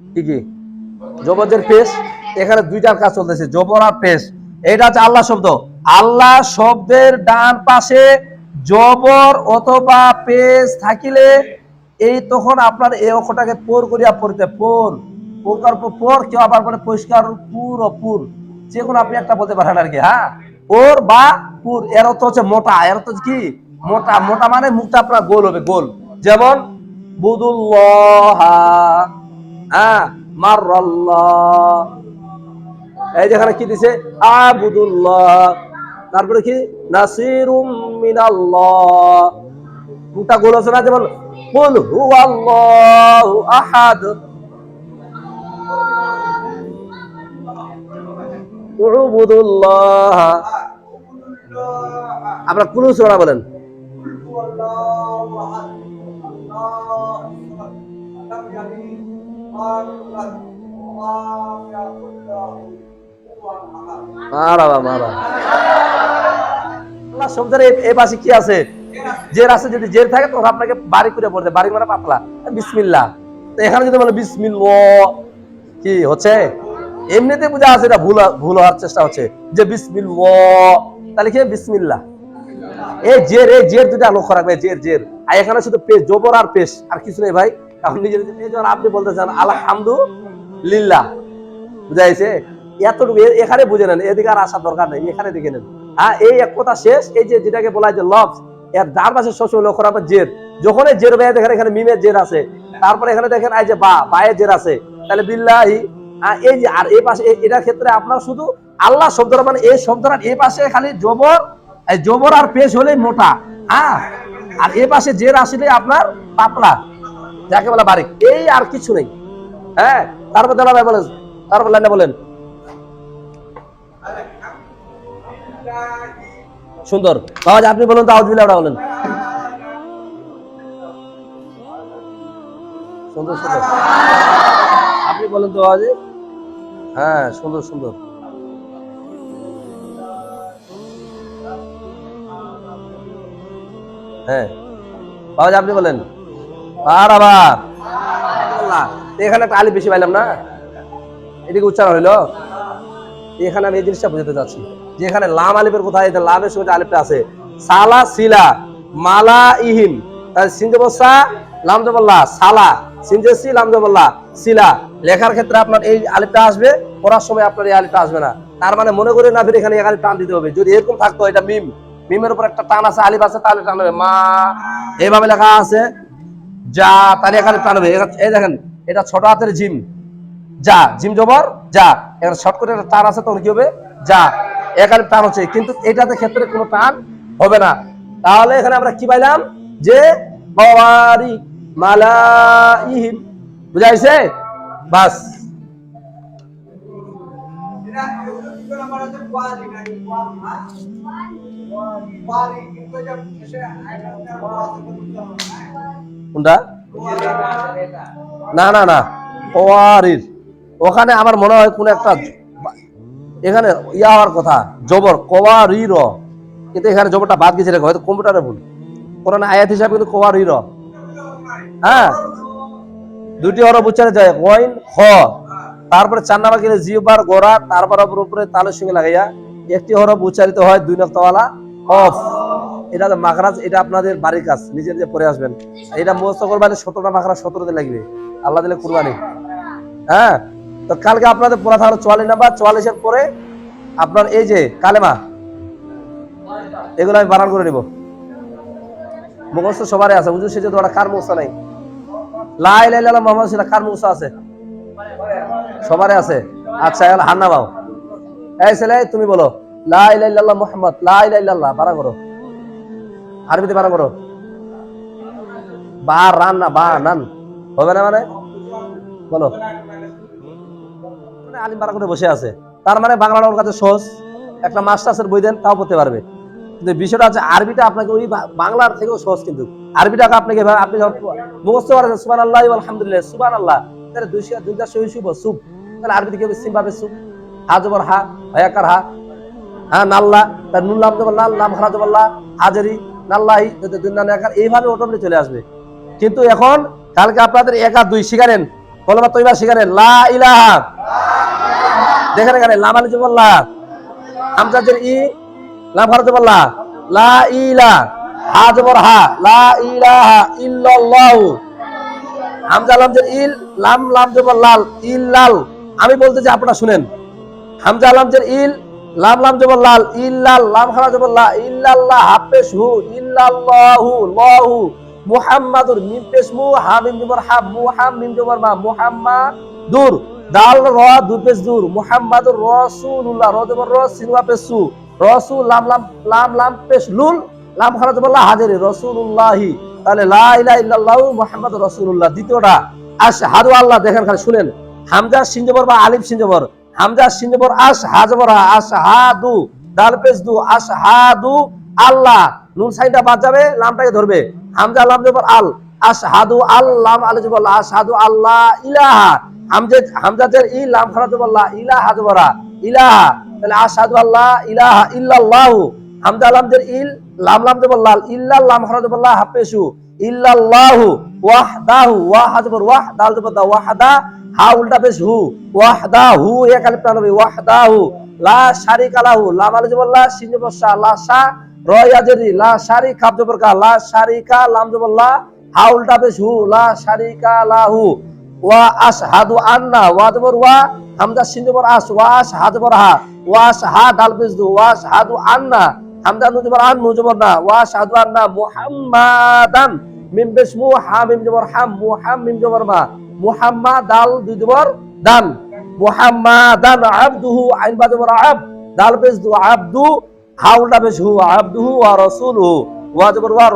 কি কি? পেশ এখানে দুইটার কাজ চলতেছে, জবর আর পেশ এটা হচ্ছে আল্লাহ শব্দ। আল্লাহ শব্দের ডান পাশে জবর অথবা পেশ থাকিলে এই তখন আপনার এই অক্ষরটাকে পোর করিয়া পোর। পোকার পর কেউ আবার পরিষ্কার, পুর ও পুর। যে কোনো আপনি একটা বলতে পারেন আর কি হ্যাঁ? ওর বা পুর, এর অর্থ হচ্ছে মোটা, এর অর্থ কি? মোটা মোটা মানে মুখটা আপনার গোল হবে, গোল। যেমন, বুদুল্লাহ এই যেখানে কি দিছে? আবুদুল্লাহ। তারপরে কি? নাসিরুম মিনাল্লাহ। গোল আছে না যেমন আহাদ। আপনারা কোন সূরা বলেন? মারা আল্লাহ জের যদি জের থাকে বাড়ি করে মানে পাতলা। এখানে যদি কি হচ্ছে? এমনিতে বোঝা আছে এটা ভুল ভুল হওয়ার চেষ্টা হচ্ছে। যে বিসমিল তাহলে কি বিসমিল্লাহ? এই জের এই জের দুটা লক্ষ্য রাখবে জের জের। আর এখানে শুধু পেশ, জবর আর পেশ। আর কিছু নেই ভাই। এখন নিজের এই যখন আপনি বলতে চান আলহামদুলিল্লাহ। বুঝাইছে এতটুকু এখানে বুঝে নেন এদিকে আর আসার দরকার নেই এখানে দেখে নেন। হ্যাঁ এই এক কথা শেষ এই যে যেটাকে বলা হয় যে লফ এর ডান পাশে সবসময় লক্ষ্য রাখবেন জের। যখন জের ভাই দেখেন এখানে মিমের জের আছে। তারপরে এখানে দেখেন এই যে বা বায়ের জের আছে। তাহলে বিল্লাহি আহ, এই যে আর এই পাশে এটার ক্ষেত্রে আপনার শুধু আল্লাহ শব্দটা মানে এই শব্দটা এই পাশে খালি জবর জবর আর পেশ হলেই মোটা। হ্যাঁ আর এই পাশে জের আসলে আপনার পাতলা। যাকে বলা বারিক। এই আর কিছু নেই। হ্যাঁ তারপর দাদা ভাই বলেন, তারপর লাইনে বলেন। সুন্দর। আওয়াজ আপনি বলুন তো আওয়াজ বিলা বলেন। সুন্দর সুন্দর। আপনি বলেন তো আওয়াজে হ্যাঁ সুন্দর সুন্দর। হ্যাঁ। আওয়াজ আপনি বলেন। এখানে একটা আলিফ বেশি পাইলাম না? উচ্চারণ এখানে আমি এই জিনিসটা বুঝাতে যাচ্ছি। যে এখানে লাম কোথায় লামের সঙ্গে আলিফটা আছে। সালা, সিলা, মালা, ইহিম। লেখার ক্ষেত্রে আপনার এই আলিফটা আসবে, পড়ার সময় আপনার এই আলিফটা আসবে না। তার মানে মনে করে না এখানে এক টান দিতে হবে। যদি এরকম থাকতো, এটা মিম। মিমের উপর একটা টান আছে, আলিফ আছে, তাহলে টান হবে মা। এইভাবে লেখা আছে যা, তাহলে এখানে টান হবে। এই দেখেন, এটা ছোট হাতের জিম। যা, জিম জবর, যা। এখানে শর্ট করে একটা টান আছে, তখন কি হবে? যা। এখানে টান হচ্ছে। কিন্তু এটাতে ক্ষেত্রে কোনো টান হবে না। তাহলে এখানে আমরা কি পাইলাম? যে বুঝাইছে বাস। কোনটা? না না না। ওয়ারির ওখানে আমার মনে হয় কোন একটা এখানে ইয়া হওয়ার কথা, জবর কওয়ারির কিন্তু এখানে জবরটা বাদ গেছে হয়তো কম্পিউটারে ভুল। কোরআন আয়াত হিসাবে কিন্তু কওয়ারির হ্যাঁ? দুটি হরফ উচ্চারণ যায়, ওয়াইন খ তারপরে চার নাম্বার গেলে জিবার গোড়া তারপর উপরে তালের সঙ্গে লাগাইয়া একটি হরফ উচ্চারিত হয় দুই নক্তওয়ালা, অফ। এটা মাখরাজ, এটা আপনাদের বাড়ির কাজ, নিজে নিজে পরে আসবেন। এটা মুখস্থ করবেন, সতেরোটা মাখরাজ সতেরোতে লাগবে। আল্লাহ দিলে কুরবানি। হ্যাঁ? তো কালকে আপনাদের পড়া থাকল চুয়াল্লিশ নাম্বার, চুয়াল্লিশের পরে আপনার এই যে কালেমা, এগুলো আমি বানান করে নিব। মুখস্থ সবারই আছে উজু সেজে তোমার কার মুখস্থ নাই? লাই লাই লাল মোহাম্মদ সেটা কার মুখস্থ আছে? সবারই আছে। আচ্ছা হান্না বাও এই ছেলে, তুমি বলো, লা ইলাহা ইল্লাল্লাহ মুহাম্মদ লাই লাই ইল্লাল্লাহ বানান করো। আরবিতে বানান করো। বা, রান না, বা, নান। হবে না মানে? বলো। মানে আলিম বারা করে বসে আছে। তার মানে বাংলাটা ওর কাছে সহজ। একটা মাস্টার্সের বই দেন, তাও পড়তে পারবে। কিন্তু বিষয়টা আছে আরবিটা আপনাকে ওই বাংলার থেকেও সহজ কিন্তু। আরবিটাকে আপনাকে আপনি মুখস্থ করেন সুবান আল্লাহ আলহামদুলিল্লাহ সুবান আল্লাহ তাহলে দুইশো দুইটা সহি শুভ সুপ। তাহলে আরবিতে কি সিম পাবে সুপ। হা জবর হা হয়াকার হা? হ্যাঁ নাল্লা। তার নুন লাম জবর লাম খারা জবর হাজারি। এইভাবে অটোমেটিক চলে আসবে। কিন্তু এখন, কালকে আপনাদের এক দুই শিখারেন, কলমা তৈবা সেখানে লা দেখেন এখানে লাম আলি জবল্লা হামজাজের ই লাম লা ইলা হা জবর হা। লা ইলাহা হামজা লামজের ইল, লাম লাম জবর লাল, ইল্লাল। আমি বলতেছি আপনারা শুনেন। হামজা লামজের ইল লাম লাম জবর লাল, ইল্লাল, লাম জবর লা, ইল্লাল্লাহ হাফেশ হু, ইল্লাল্লাহু, লাহু, মুহাম্মাদুর, মিম পেশ মু, হা, মিম জবর হা মিম জবর মা, মুহাম্মাদুর, দাল, র পেশ দূর, মুহাম্মাদুর রাসূলুল্লাহ, র জবর র সিনওয়া পেশ সু, রাসূল, লাম লাম লাম লাম পেশ লুল, লাম জবর লা, হাজির, রাসূলুল্লাহি, তাহলে লা ইলাহা ইল্লাল্লাহু, মুহাম্মাদুর রাসূলুল্লাহ, দ্বিতীয়টা, আশহাদু আল্লাহ, দেখেন খালি শুনেন, হামজা সিনজবর বা আলিফ সিনজবর হামজা সিনজবর আশ হাজবর আশহাদু দাল পেশ দু আশহাদু আল্লাহ। নুন সাইনটা বাদ যাবে, লামটাকে ধরবে। হামজা লাম জবর আল আস আশহাদু আল্লাহ আল জবর আশহাদু আল্লাহ ইলাহা। হামজা হামজাতের ই, লাম খারা জবর লা, ইলাহা জবরা। ইলাহা, তাহলে আশহাদু আল্লাহ ইলাহা ইল্লাল্লাহু। হামজা লামজের ইল, লাম লাম জবর লাল ইল্লাল লাম খারা জবর লা হাফেশু ইল্লাল্লাহু ওয়াহদাহু ওয়াহ জবর ওয়াহ দাল জবর দা ওয়াহদা, হা উল্টা পেশ হু, ওয়াহদা হু এক আলিফ টান হবে ওয়াহদাহু, লা শারিকা লাহু লাম আলিফ জবর লা শিন জবর শা লা শা র ইয়াজেরি লা শারি খাব কা লা শারিকা, লাম জবর লা হা উল্টা পেশ হু, লা শারিকা লাহু, ওয়া আশহাদু আন্না, ওয়া জবর ওয়া, হামজা শিন জবর আস, ওয়া আশহাদু জবর হা, ওয়া আশহা দাল পেশ দু ওয়া আশহাদু আন্না হামজা নু জবর আন নু। জবর না ওয়া আন্না মুহাম্মাদান মিম পেশ মু হা মিম জবর হাম মুহাম মিম জবর মা। মুহাম্মাদ জবর দান। মুহাম্মাদান আবদুহু আইন জবর আব। দাল দু আবদু হু আবদুহু ওয়া রাসূলুহু। ওয়া জবর ওয়া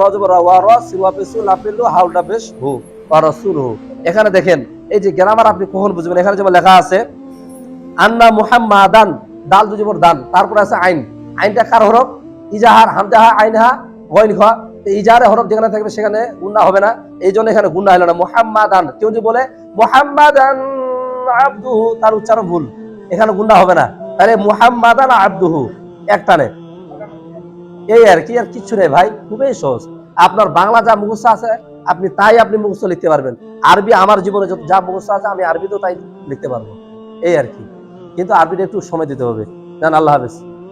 ওয়া পেশ হু ওয়া রাসূলুহু। এখানে দেখেন, এই যে গ্রামার আপনি কখন বুঝবেন? এখানে যেমন লেখা আছে, আন্না মুহাম্মাদান, দাল দু জবর দান। তারপর আছে আইন। আইনটা কার হরফ? ইজাহার হামজাহা আইনহা গয়ন খ ইজাহারে হরফ যেখানে থাকবে সেখানে গুন্না হবে না। এই জন্য এখানে গুন্না হলো না। মুহাম্মাদান। কেউ যদি বলে, মুহাম্মাদান আব্দুহু তার উচ্চারণ ভুল। এখানে গুন্না হবে না। তাহলে মুহাম্মাদান আব্দুহু একটানে এই আর কি, আর কিচ্ছু নেই ভাই। খুবই সহজ। আপনার বাংলা যা মুখস্থ আছে, আপনি তাই আপনি মুখস্থ লিখতে পারবেন। আরবি আমার জীবনে যত যা মুখস্থ আছে, আমি আরবিতেও তাই লিখতে পারব। এই আর কি। কিন্তু আরবিটা একটু সময় দিতে হবে। জান, আল্লাহ হাফেজ।